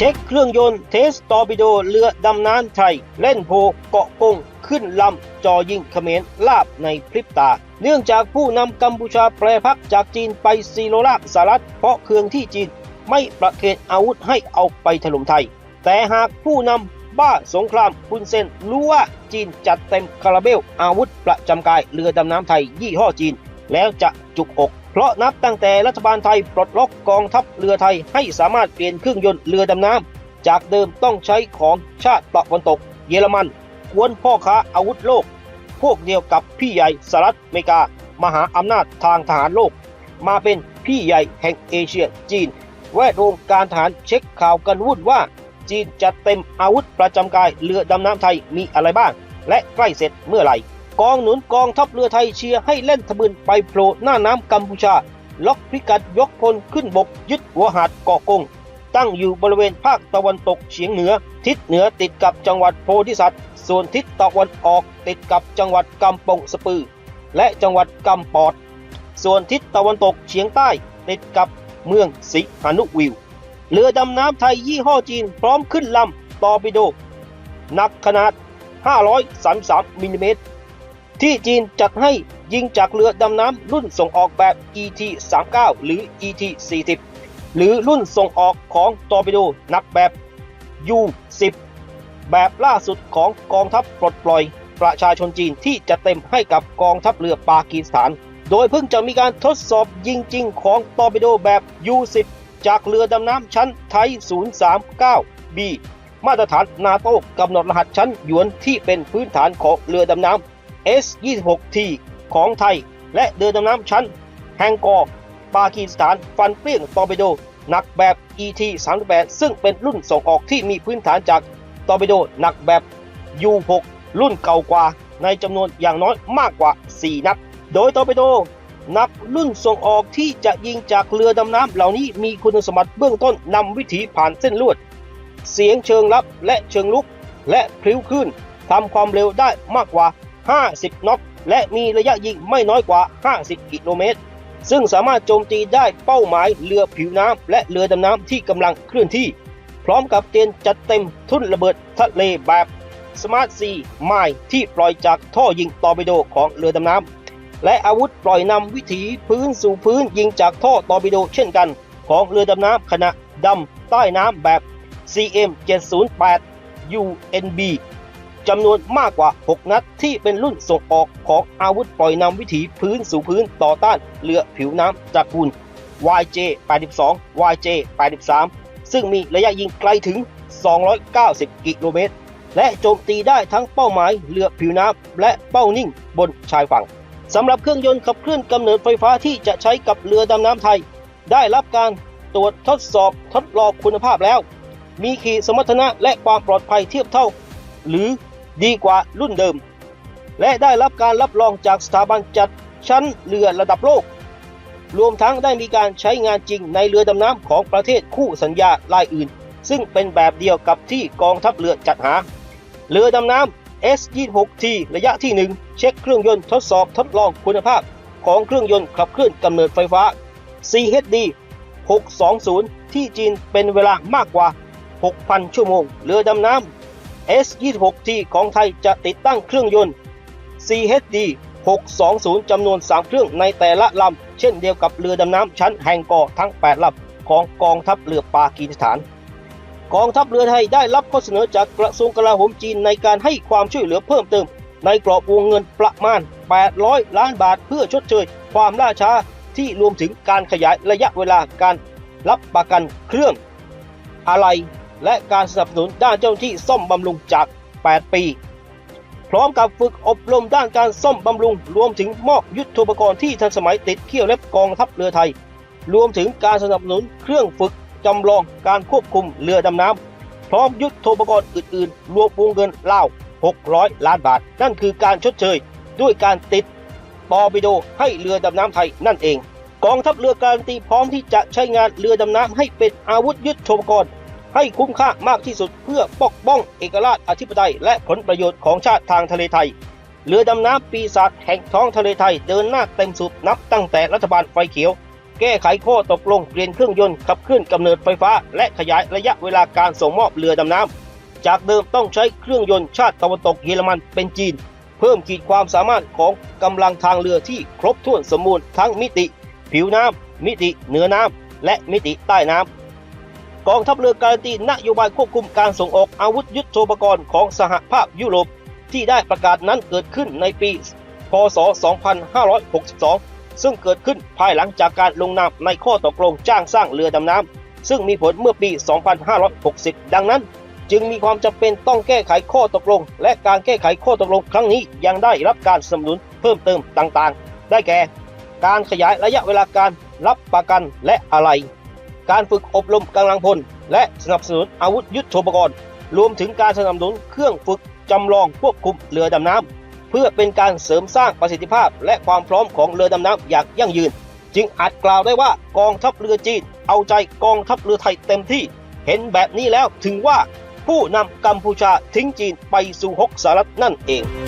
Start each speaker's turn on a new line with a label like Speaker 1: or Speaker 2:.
Speaker 1: เช็คเครื่องยนต์เทสตอร์ปิโดเรือดำน้ำไทย เล่นโพเกาะกง ขึ้นลำจอยิงเขมรลาบในพริบตา เนื่องจากผู้นำกัมพูชาแปรพักจากจีนไปซีโรราสหรัฐเพราะเครื่องที่จีนไม่ประเคนอาวุธให้เอาไปถล่มไทย แต่หากผู้นำบ้าสงครามคุณเซนรู้ว่าจีนจัดเต็มคาราเบลอาวุธประจำกายเรือดำน้ำไทยยี่ห้อจีน แล้วจะจุกอก ราะนับตั้งแต่รัฐบาลไทยปลดล็อกกองทัพเรือไทยให้สามารถเปลี่ยนเครื่องยนต์เรือดำน้ำจากเดิมต้องใช้ของชาติตะวันตก เยอรมันกวนพ่อค้าอาวุธโลก พวกเดียวกับพี่ใหญ่สหรัฐอเมริกา มหาอำนาจทางทหารโลก มาเป็นพี่ใหญ่แห่งเอเชียจีน แวดวงการทหารเช็คข่าวกันวุ่นว่า จีนจัดเต็มอาวุธประจำกายเรือดำน้ำไทยมีอะไรบ้าง และใกล้เสร็จเมื่อไหร่ กองหนุนกองทัพเรือไทยเชียร์ให้เล่นทะบึนไปโผล่หน้าน้ำกัมพูชา ล็อกพิกัดยกพลขึ้นบกยึดหัวหาดเกาะกง ตั้งอยู่บริเวณภาคตะวันตกเฉียงเหนือ ทิศเหนือติดกับจังหวัดโพธิสัตว์ ส่วนทิศตะวันออกติดกับจังหวัดกำปงสปือ และจังหวัดกำปอด ส่วนทิศตะวันตกเฉียงใต้ติดกับเมืองสิหานุวิว เรือดำน้ำไทยยี่ห้อจีนพร้อมขึ้นลำตอร์ปิโดหนักขนาด 533มิลลิเมตร ที่จีนจัดให้ยิงจากเรือดำน้ำรุ่นส่งออกแบบ ET 39 หรือ ET 40 หรือรุ่นส่งออกของตอร์ปิโดนักแบบ U 10 แบบล่าสุดของกองทัพปลดปล่อย ประชาชนจีนที่จะเต็มให้กับกองทัพเรือปากีสถาน โดยเพิ่งจะมีการทดสอบยิงจริงของตอร์ปิโดแบบ U 10 จากเรือดำน้ำชั้นไทย 039B มาตรฐานนาโต้กำหนดรหัสชั้นหยวนที่เป็นพื้นฐานของเรือดำน้ำ S26T ของไทย และเรือดำน้ำชั้น แฮงกอร์ปากีสถานฟันเปรี้ยงตอร์ปิโดหนักแบบ ET 38 ซึ่งเป็นรุ่นส่งออกที่มีพื้นฐานจากตอร์ปิโดหนักแบบ U6 รุ่นเก่ากว่าในจำนวนอย่างน้อยมากกว่า 4 นัด โดยตอร์ปิโดนักรุ่นส่งออกที่จะยิงจากเรือดำน้ำเหล่านี้มีคุณสมบัติเบื้องต้นนำวิถีผ่านเส้นลวด เสียงเชิงลับและเชิงลุก และพลิ้วขึ้นทำความเร็วได้มากกว่า 50 น็อตและมีระยะยิงไม่น้อยกว่า 50 กิโลเมตร ซึ่งสามารถโจมตีได้เป้าหมายเรือผิวน้ำและเรือดำน้ำที่กำลังเคลื่อนที่ พร้อมกับเตรียมจัดเต็มทุ่นระเบิดทะเลแบบ Smart C ไมล์ที่ปล่อยจากท่อยิงตอร์ปิโดของเรือดำน้ำและอาวุธปล่อยนำวิถีพื้นสู่พื้นยิงจากท่อตอร์ปิโดเช่นกัน ของเรือดำน้ำขณะดำใต้น้ำแบบ CM 708 UNB จำนวนมากกว่า 6 นัดที่เป็นรุ่นส่งออกของอาวุธปล่อยนำวิถีพื้นสู่พื้นต่อต้านเรือผิวน้ำจากกุล YJ 82 YJ 83 ซึ่งมีระยะยิงไกลถึง 290 กิโลเมตร และโจมตีได้ทั้งเป้าหมายเรือผิวน้ำและเป้านิ่งบนชายฝั่งสำหรับเครื่องยนต์ขับเคลื่อนกำเนิดไฟฟ้าที่จะใช้กับเรือดำน้ำไทย ได้รับการตรวจทดสอบทดลองคุณภาพแล้ว มีขีดสมรรถนะและความปลอดภัยเทียบเท่า หรือ ดีกว่ารุ่นเดิม และได้รับการรับรองจากสถาบันจัดชั้นเรือระดับโลก รวมทั้งได้มีการใช้งานจริงในเรือดำน้ำของประเทศคู่สัญญารายอื่น ซึ่งเป็นแบบเดียวกับที่กองทัพเรือจัดหา เรือดำน้ำ S26T ระยะที่ 1 เช็คเครื่องยนต์ทดสอบทดลองคุณภาพของเครื่องยนต์ขับเคลื่อนกำเนิดไฟฟ้า CHD 620 ที่จีนเป็นเวลามากกว่า 6,000 ชั่วโมง เรือดำน้ำ S26T ของไทยจะติดตั้งเครื่องยนต์ CHD 620 จำนวน 3 เครื่องในแต่ละลำ เช่นเดียวกับเรือดำน้ำชั้นแฮงกอทั้ง 8 ลำ ของกองทัพเรือปากีสถาน กองทัพเรือไทยได้รับข้อเสนอจากกระทรวงกลาโหมจีนในการให้ความช่วยเหลือเพิ่มเติม ในกรอบวงเงินประมาณ 800 ล้านบาทเพื่อชดเชย ความล่าช้าที่รวมถึงการขยายระยะเวลาการรับประกันเครื่อง อะไร และการสนับสนุนด้านเจ้าหน้าที่ซ่อมบำรุงจาก 8 ปี พร้อมกับฝึกอบรมด้านการซ่อมบำรุง รวมถึงมอบยุทโธปกรณ์ที่ทันสมัยติดเขี้ยวเล็บกองทัพเรือไทย รวมถึงการสนับสนุนเครื่องฝึกจำลองการควบคุมเรือดำน้ำพร้อมยุทโธปกรณ์อื่นๆ รวมวงเงินราว600 ล้านบาท นั่นคือการชดเชย ด้วยการติดตอร์ปิโดให้เรือดำน้ำไทยนั่นเอง กองทัพเรือการันตีพร้อมที่จะใช้งานเรือดำน้ำให้เป็นอาวุธยุทโธปกรณ์ ให้คุ้มค่ามากที่สุดเพื่อปกป้องเอกราชอธิปไตย และผลประโยชน์ของชาติทางทะเลไทย เรือดำน้ำปีศาจแห่งท้องทะเลไทยเดินหน้าเต็มสูบนับตั้งแต่รัฐบาลไฟเขียว แก้ไขข้อตกลงเปลี่ยนเครื่องยนต์ขับเคลื่อนกำเนิดไฟฟ้า และขยายระยะเวลาการส่งมอบเรือดำน้ำจากเดิมต้องใช้เครื่องยนต์ชาติตะวันตกเยอรมันเป็นจีน เพิ่มขีดความสามารถของกำลังทางเรือที่ครบถ้วนสมบูรณ์ทั้งมิติ ผิวน้ำมิติเหนือน้ำและมิติใต้น้ำ กองทัพเรือการันตีนโยบายควบคุมการส่งออกอาวุธยุทโธปกรณ์ของสหภาพยุโรป ที่ได้ประกาศนั้นเกิดขึ้นในปี พศ 2562 ซึ่งเกิดขึ้นภายหลังจากการลงนามในข้อตกลงจ้างสร้างเรือดำน้ำซึ่งมีผลเมื่อปี 2560 ดังนั้น จึงมีความจำเป็นต้องแก้ไขข้อตกลง และการแก้ไขข้อตกลงครั้งนี้ยังได้รับการสนับสนุนเพิ่มเติมต่างๆ ได้แก่ การขยายระยะเวลาการรับประกันและอะไหล่ การฝึกอบรมกำลังพล และสนับสนุนอาวุธยุทโธปกรณ์ รวมถึงการสนับสนุนเครื่องฝึกจำลองควบคุมเรือดำน้ำเพื่อเป็นการเสริมสร้างประสิทธิภาพ และความพร้อมของเรือดำน้ำอย่างยั่งยืน จึงอาจกล่าวได้ว่ากองทัพเรือจีนเอาใจกองทัพเรือไทยเต็มที่ เห็นแบบนี้แล้วถึงว่าผู้นำกัมพูชาทิ้งจีนไปสู่หกสหรัฐนั่นเอง